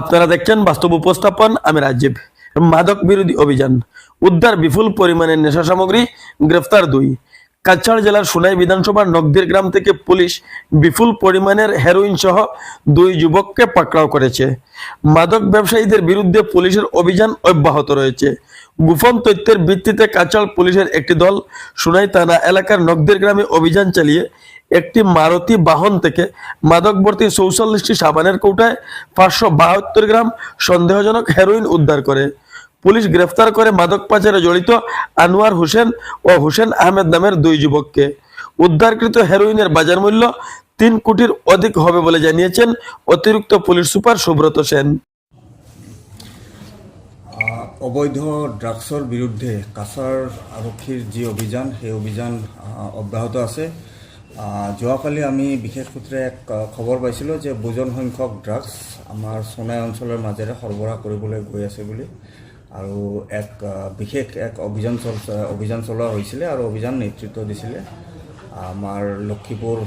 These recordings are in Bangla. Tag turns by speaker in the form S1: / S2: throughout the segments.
S1: আপনারা দেখছেন বাস্তব উপস্থাপন, আমি রাজীব। মাদক বিরোধী অভিযান, উদ্ধার বিপুল পরিমাণের নেশা সামগ্রী, গ্রেফতার দুই। কাছাড় জেলার সোনাই বিধানসভার নগদির গ্রাম থেকে পুলিশ বিপুল পরিমাণের হেরোইন সহ দুই যুবককে পাকড়াও করেছে। মাদক ব্যবসায়ীদের বিরুদ্ধে পুলিশের অভিযান অব্যাহত রয়েছে। গোপন তথ্যের ভিত্তিতে কাছাড় পুলিশের একটি দল সোনাই থানা এলাকার নগদের গ্রামে অভিযান চালিয়ে একটি মারুতি বাহন থেকে মাদকবর্তী চৌচল্লিশটি সাবানের কৌটায় পাঁচশো বাহাত্তর গ্রাম সন্দেহজনক হেরোইন উদ্ধার করে। পুলিশ গ্রেফতার করে মাদক পাচারে জড়িত আনোয়ার হোসেন ও হোসেন আহমেদ নামের দুই যুবককে। উদ্ধারকৃত হেরোইনের বাজার মূল্য তিন কোটির অধিক হবে বলে জানিয়েছেন অতিরিক্ত পুলিশ সুপার সুব্রত সেন।
S2: অবৈধ ড্ৰাগছৰ বিৰুদ্ধে কাছাৰ আৰক্ষীৰ যি অভিযান, সেই অভিযান অব্যাহত আছে। যোৱাকালি আমি বিশেষ সূত্ৰে এক খবৰ পাইছিলোঁ যে বুজন সংখ্যক ড্ৰাগছ আমাৰ সোণাই অঞ্চলৰ মাজেৰে সৰবৰাহ কৰিবলৈ গৈ আছে বুলি। আৰু এক বিশেষ এক অভিযান চল অভিযান চলোৱা হৈছিলে আৰু অভিযান নেতৃত্ব দিছিলে। আমাৰ Lakhipur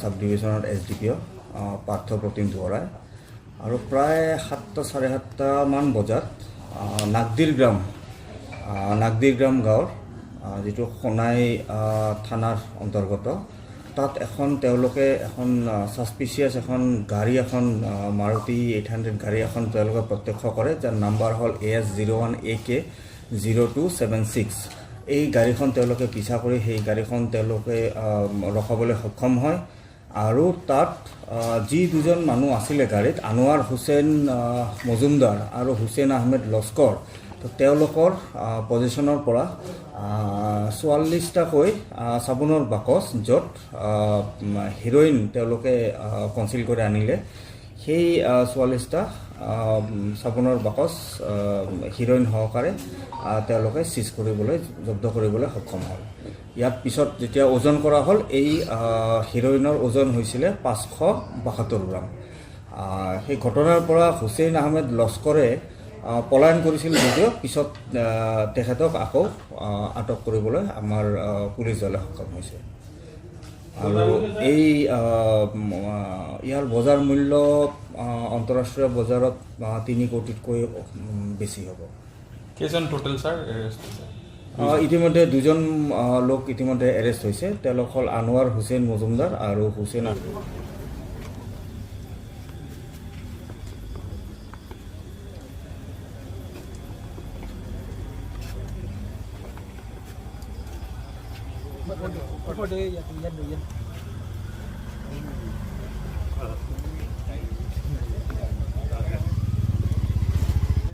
S2: sub ডিভিজনৰ S D P O' Partha Pratim দুৱৰাই। আৰু প্ৰায় সাতটা চাৰে সাতটামান বজাত আহ, নাগদিৰ গ্ৰাম আহ, নাগদিৰ গ্ৰাম গাঁৱৰ যিটো সোণাই থানাৰ অন্তৰ্গত তাত এখন তেওঁলোকে এখন ছাছপিচিয়াছ এখন গাড়ী এখন মাৰুতি এইট হাণ্ড্ৰেড গাড়ী এখন তেওঁলোকে প্ৰত্যক্ষ কৰে, যাৰ নাম্বাৰ হ'ল A S zero' one A K zero' two seven six এই গাড়ীখন তেওঁলোকে পিছা কৰি সেই গাড়ীখন তেওঁলোকে ৰখাবলৈ সক্ষম হয়। আৰু তাত যি দুজন মানুহ আছিলে গাড়ীত, আনোৱাৰ হুছেইন মজুমদাৰ আৰু হুছেইন আহমেদ লস্কৰ তো তেওঁলোকৰ পজিশ্যনৰ পৰা চৌৱাল্লিছটাকৈ চাবোনৰ বাকচ, য'ত হিৰ'ইন তেওঁলোকে কনচিল কৰি আনিলে। সেই চৌৱাল্লিছটা চাবোনৰ বাকচ হিৰ'ইন সহকাৰে তেওঁলোকে চিজ কৰিবলৈ, জব্দ কৰিবলৈ সক্ষম হ'ল। ইয়াত পিছত যেতিয়া ওজন কৰা হ'ল, এই হিৰ'ইনৰ ওজন হৈছিলে পাঁচশো বাসত্তৰ গ্ৰাম। সেই ঘটনাৰ পৰা হুছেইন আহমেদ লস্কৰে পলায়ন কৰিছিল যদিও পিছত তেখেতক আকৌ আটক কৰিবলৈ আমাৰ পুলিচ দলে সক্ষম হৈছে। আৰু এই ইয়াৰ বজাৰ মূল্য আন্তঃৰাষ্ট্ৰীয় বজাৰত তিনি কোটিতকৈ বেছি হ'ব।
S3: কেইজন টোটেল ছাৰ
S2: ইতিমধ্যে দুজন লোক ইতিমধ্যে এৰেষ্ট হৈছে। তেওঁলোক হ'ল আনোৱাৰ হুছেইন মজুমদাৰ আৰু Hussain Ahmed
S4: Một phút đi, dân rồi dân.